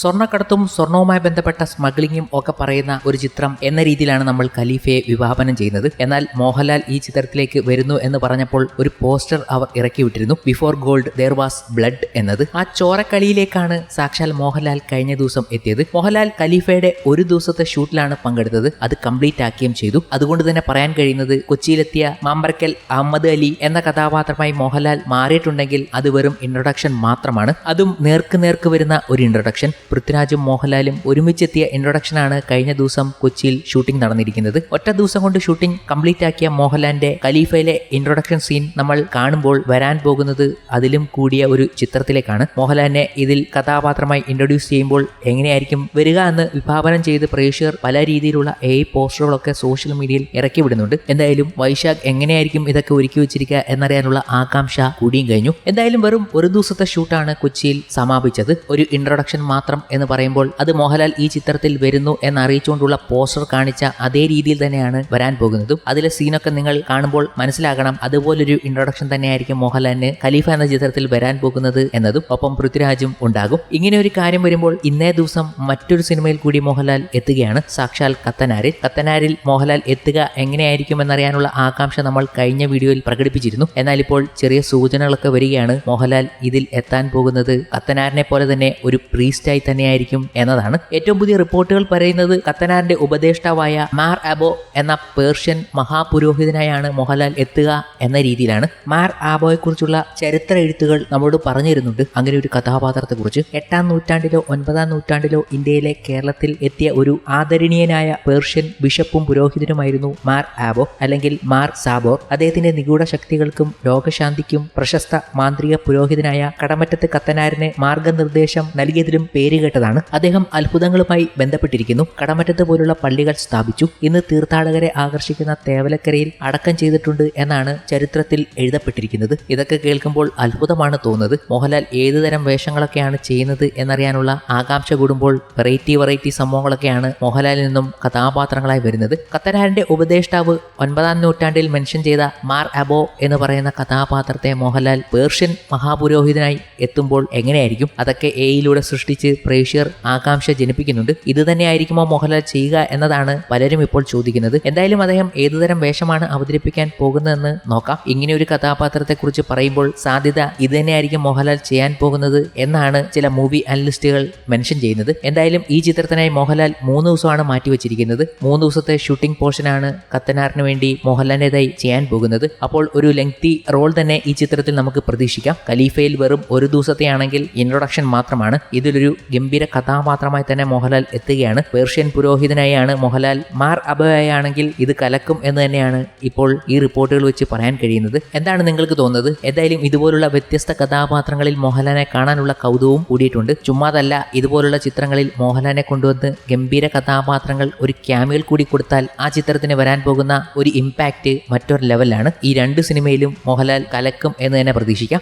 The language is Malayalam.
സ്വർണക്കടത്തും സ്വർണവുമായി ബന്ധപ്പെട്ട സ്മഗ്ലിങ്ങും ഒക്കെ പറയുന്ന ഒരു ചിത്രം എന്ന രീതിയിലാണ് നമ്മൾ ഖലീഫയെ വിഭാവനം ചെയ്യുന്നത്. എന്നാൽ മോഹൻലാൽ ഈ ചിത്രത്തിലേക്ക് വരുന്നു എന്ന് പറഞ്ഞപ്പോൾ ഒരു പോസ്റ്റർ അവർ ഇറക്കി വിട്ടിരുന്നു. Before gold there was blood എന്നത്. ആ ചോരക്കളിയിലേക്കാണ് സാക്ഷാൽ മോഹൻലാൽ കഴിഞ്ഞ ദിവസം എത്തിയത്. മോഹൻലാൽ ഖലീഫയുടെ ഒരു ദിവസത്തെ ഷൂട്ടിലാണ് പങ്കെടുത്തത്. അത് കംപ്ലീറ്റ് ആക്കുകയും ചെയ്തു. അതുകൊണ്ട് തന്നെ പറയാൻ കഴിയുന്നത് കൊച്ചിയിലെത്തിയ മാമ്പർക്കൽ അഹമ്മദ് അലി എന്ന കഥാപാത്രമായി മോഹൻലാൽ മാറിയിട്ടുണ്ടെങ്കിൽ അത് വെറും ഇൻട്രൊഡക്ഷൻ മാത്രമാണ്. അതും നേർക്ക് നേർക്ക് വരുന്ന ഒരു ഇൻട്രൊഡക്ഷൻ പൃഥ്വിരാജും മോഹൻലാലും ഒരുമിച്ചെത്തിയ ഇൻട്രൊഡക്ഷനാണ് കഴിഞ്ഞ ദിവസം കൊച്ചിയിൽ ഷൂട്ടിംഗ് നടന്നിരിക്കുന്നത്. ഒറ്റ ദിവസം കൊണ്ട് ഷൂട്ടിംഗ് കംപ്ലീറ്റ് ആക്കിയ മോഹൻലാലിന്റെ ഖലീഫയിലെ ഇൻട്രൊഡക്ഷൻ സീൻ നമ്മൾ കാണുമ്പോൾ വരാൻ പോകുന്നത് അതിലും കൂടിയ ഒരു ചിത്രത്തിലേക്കാണ്. മോഹൻലാലിനെ ഇതിൽ കഥാപാത്രമായി ഇൻട്രൊഡ്യൂസ് ചെയ്യുമ്പോൾ എങ്ങനെയായിരിക്കും വരിക എന്ന് വിഭാവനം ചെയ്ത് പ്രേക്ഷകർ പല രീതിയിലുള്ള എ പോസ്റ്ററുകളൊക്കെ സോഷ്യൽ മീഡിയയിൽ ഇറക്കി വിടുന്നുണ്ട്. എന്തായാലും വൈശാഖ് എങ്ങനെയായിരിക്കും ഇതൊക്കെ ഒരുക്കി വെച്ചിരിക്കുക എന്നറിയാനുള്ള ആകാംക്ഷ കൂടിയും കഴിഞ്ഞു. എന്തായാലും വെറും ഒരു ദിവസത്തെ ഷൂട്ടാണ് കൊച്ചിയിൽ സമാപിച്ചത്. ഒരു ഇൻട്രൊഡക്ഷൻ മാത്രം എന്ന് പറയുമ്പോൾ അത് മോഹൻലാൽ ഈ ചിത്രത്തിൽ വരുന്നു എന്നറിയിച്ചുകൊണ്ടുള്ള പോസ്റ്റർ കാണിച്ച അതേ രീതിയിൽ തന്നെയാണ് വരാൻ പോകുന്നതും. അതിലെ സീനൊക്കെ നിങ്ങൾ കാണുമ്പോൾ മനസ്സിലാകണം അതുപോലൊരു ഇൻട്രൊഡക്ഷൻ തന്നെയായിരിക്കും മോഹൻലാലിന് ഖലീഫ എന്ന ചിത്രത്തിൽ വരാൻ പോകുന്നത് എന്നതും ഒപ്പം പൃഥ്വിരാജും ഉണ്ടാകും. ഇങ്ങനെ ഒരു കാര്യം വരുമ്പോൾ ഇന്നേ ദിവസം മറ്റൊരു സിനിമയിൽ കൂടി മോഹൻലാൽ എത്തുകയാണ്. സാക്ഷാൽ കത്തനാരിൽ. കത്തനാരിൽ മോഹൻലാൽ എത്തുക എങ്ങനെയായിരിക്കും എന്നറിയാനുള്ള ആകാംക്ഷ നമ്മൾ കഴിഞ്ഞ വീഡിയോയിൽ പ്രകടിപ്പിച്ചിരുന്നു. എന്നാൽ ഇപ്പോൾ ചെറിയ സൂചനകളൊക്കെ വരികയാണ്. മോഹൻലാൽ ഇതിൽ എത്താൻ പോകുന്നത് കത്തനാരിനെ പോലെ തന്നെ ഒരു പ്രീസ്റ്റായി തന്നെയായിരിക്കും എന്നതാണ്. ഏറ്റവും പുതിയ റിപ്പോർട്ടുകൾ പറയുന്നത് കത്തനാറിന്റെ ഉപദേഷ്ടാവായ മാർ അബോ എന്ന പേർഷ്യൻ മഹാപുരോഹിതനായാണ് മോഹൻലാൽ എത്തുക എന്ന രീതിയിലാണ്. മാർ ആബോയെക്കുറിച്ചുള്ള ചരിത്ര എഴുത്തുകൾ നമ്മളോട് പറഞ്ഞിരുന്നുണ്ട്. അങ്ങനെ ഒരു കഥാപാത്രത്തെക്കുറിച്ച്. എട്ടാം നൂറ്റാണ്ടിലോ ഒൻപതാം നൂറ്റാണ്ടിലോ ഇന്ത്യയിലെ കേരളത്തിൽ എത്തിയ ഒരു ആദരണീയനായ പേർഷ്യൻ ബിഷപ്പും പുരോഹിതനുമായിരുന്നു മാർ ആബോ അല്ലെങ്കിൽ മാർ സാബോർ അദ്ദേഹത്തിന്റെ നിഗൂഢ ശക്തികൾക്കും രോഗശാന്തിക്കും പ്രശസ്ത മാന്ത്രിക പുരോഹിതനായ കടമറ്റത്ത് കത്തനാരനെ മാർഗനിർദ്ദേശം നൽകിയതിലും പേരുകേട്ടതാണ് അദ്ദേഹം അത്ഭുതങ്ങളുമായി ബന്ധപ്പെട്ടിരിക്കുന്നു. കടമറ്റത്ത് പോലുള്ള പള്ളികൾ സ്ഥാപിച്ചു. ഇന്ന് തീർത്ഥാടകരെ ആകർഷിക്കുന്ന തേവലക്കരയിൽ അടക്കം ചെയ്തിട്ടുണ്ട് എന്നാണ് ചരിത്രത്തിൽ എഴുതപ്പെട്ടിരിക്കുന്നത്. ഇതൊക്കെ കേൾക്കുമ്പോൾ അത്ഭുതമാണ് തോന്നുന്നത്. മോഹൻലാൽ ഏതുതരം വേഷങ്ങളൊക്കെയാണ് ചെയ്യുന്നത് എന്നറിയാനുള്ള ആകാംക്ഷ കൂടുമ്പോൾ വെറൈറ്റി വെറൈറ്റി സംഭവങ്ങളൊക്കെയാണ് മോഹൻലാലിൽ നിന്നും കഥാപാത്രങ്ങളായി വരുന്നത്. കത്തനാരന്റെ ഉപദേഷ്ടാവ് ഒൻപതാം നൂറ്റാണ്ടിൽ മെൻഷൻ ചെയ്ത മാർ അബോ എന്ന് പറയുന്ന കഥാപാത്രത്തെ മോഹൻലാൽ പേർഷ്യൻ മഹാപുരോഹിതനായി എത്തുമ്പോൾ എങ്ങനെയായിരിക്കും? അതൊക്കെ എയിലൂടെ സൃഷ്ടിച്ച് പ്രേക്ഷകർ ആകാംക്ഷ ജനിപ്പിക്കുന്നുണ്ട്. ഇത് തന്നെയായിരിക്കുമോ മോഹൻലാൽ ചെയ്യുക എന്നതാണ് പലരും ഇപ്പോൾ ചോദിക്കുന്നത്. എന്തായാലും അദ്ദേഹം ഏതുതരം വേഷമാണ് അവതരിപ്പിക്കാൻ പോകുന്നതെന്ന് നോക്കാം. ഇങ്ങനെ ഒരു കഥാപാത്രത്തെക്കുറിച്ച് പറയുമ്പോൾ സാധ്യത ഇത് തന്നെയായിരിക്കും മോഹൻലാൽ ചെയ്യാൻ പോകുന്നത് എന്നാണ് ചില മൂവി അനലിസ്റ്റുകൾ മെൻഷൻ ചെയ്യുന്നത്. എന്തായാലും ഈ ചിത്രത്തിനായി മോഹൻലാൽ മൂന്ന് ദിവസമാണ് മാറ്റിവെച്ചിരിക്കുന്നത്. മൂന്ന് ദിവസത്തെ ഷൂട്ടിംഗ് പോർഷനാണ് കത്തനാറിന് വേണ്ടി മോഹൻലാലിന്റെതായി ചെയ്യാൻ പോകുന്നത്. അപ്പോൾ ഒരു ലെങ്തി റോൾ തന്നെ ഈ ചിത്രത്തിൽ നമുക്ക് പ്രതീക്ഷിക്കാം. ഖലീഫയിൽ വെറും ഒരു ദിവസത്തെയാണെങ്കിൽ ഇൻട്രൊഡക്ഷൻ മാത്രമാണ്. ഇതിലൊരു ഗംഭീര കഥാപാത്രമായി തന്നെ മോഹൻലാൽ എത്തുകയാണ്. പേർഷ്യൻ പുരോഹിതനായാണ് മോഹൻലാൽ. മാർ അബയാണെങ്കിൽ ഇത് കലക്കും എന്ന് തന്നെയാണ് ഇപ്പോൾ ഈ റിപ്പോർട്ടുകൾ വെച്ച് പറയാൻ കഴിയുന്നത്. എന്താണ് നിങ്ങൾക്ക് തോന്നുന്നത്? എന്തായാലും ഇതുപോലുള്ള വ്യത്യസ്ത കഥാപാത്രങ്ങളിൽ മോഹൻലാലിനെ കാണാനുള്ള കൗതുകവും കൂടിയിട്ടുണ്ട്. ചുമ്മാതല്ല ഇതുപോലുള്ള ചിത്രങ്ങളിൽ മോഹൻലാലിനെ കൊണ്ടുവന്ന് ഗംഭീര കഥാപാത്രങ്ങൾ ഒരു ക്യാമിയൽ കൂടി കൊടുത്താൽ ആ ചിത്രത്തിന് വരാൻ പോകുന്ന ഒരു ഇമ്പാക്റ്റ് മറ്റൊരു ലെവലാണ് ഈ രണ്ട് സിനിമയിലും മോഹൻലാൽ കലക്കും എന്ന് തന്നെ പ്രതീക്ഷിക്കാം.